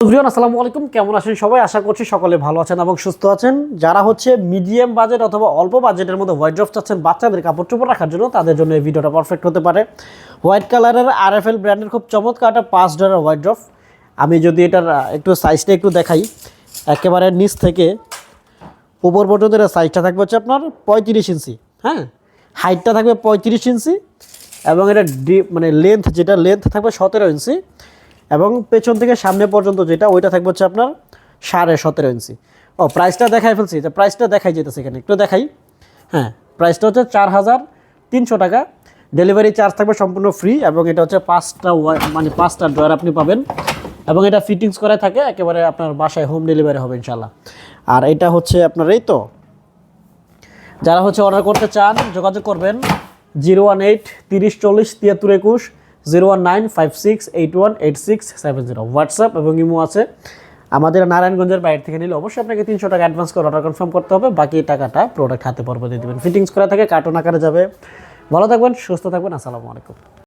আসসালামু আলাইকুম। কেমন আছেন সবাই? আশা করছি সকলে ভালো আছেন এবং সুস্থ আছেন। যারা হচ্ছে মিডিয়াম বাজেট অথবা অল্প বাজেটের মধ্যে হোয়াইট ড্রপ চাচ্ছেন বাচ্চাদের কাপড় চোপড় রাখার জন্য, তাদের জন্য এই ভিডিওটা পারফেক্ট হতে পারে। হোয়াইট কালারের আর এফ এল ব্র্যান্ডের খুব চমৎকার একটা পাঁচ ডলার হোয়াইট ড্রপ আমি যদি এটার একটু সাইজটা একটু দেখাই, একেবারে নিচ থেকে উপর পর্যন্ত এর সাইজটা থাকবে হচ্ছে আপনার পঁয়ত্রিশ ইঞ্চি। হ্যাঁ? হাইটটা থাকবে পঁয়ত্রিশ ইঞ্চি এবং এটা মানে লেন্থ যেটা লেন্থ থাকবে সতেরো ইঞ্চি। এবং পেছন থেকে সামনে পর্যন্ত যেটা, ওইটা থাকবে হচ্ছে আপনার সাড়ে সতেরো ইঞ্চি। ও প্রাইসটা দেখাই ফেলছি যে প্রাইসটা দেখাই যেতেছে এখানে, একটু দেখাই। হ্যাঁ প্রাইসটা হচ্ছে চার হাজার তিনশো টাকা। ডেলিভারি চার্জ থাকবে সম্পূর্ণ ফ্রি এবং এটা হচ্ছে পাঁচটা মানে পাঁচটা ড্রয়ার আপনি পাবেন। এবং এটা ফিটিংস করা থাকে, একেবারে আপনার বাসায় হোম ডেলিভারি হবে ইনশাল্লাহ আর এটা হচ্ছে আপনার এই তো, যারা হচ্ছে অর্ডার করতে চান, যোগাযোগ করবেন, জিরো ওয়ান এইট তিরিশ চল্লিশ তিয়াত্তর একুশ zero one nine five six eight one eight six seven zero. WhatsApp এবং ইমো আছে। আমাদের নারায়ণগঞ্জের বাইরে থেকে নিলে অবশ্যই আপনাকে তিনশো টাকা অ্যাডভান্স করে অর্ডার কনফার্ম করতে হবে। বাকি টাকাটা প্রোডাক্ট হাতে পর্ব দিয়ে দেবেন। ফিটিংস করা থাকে কার্টুন আকারে যাবে। ভালো থাকবেন, সুস্থ থাকবেন। আসসালামু আলাইকুম।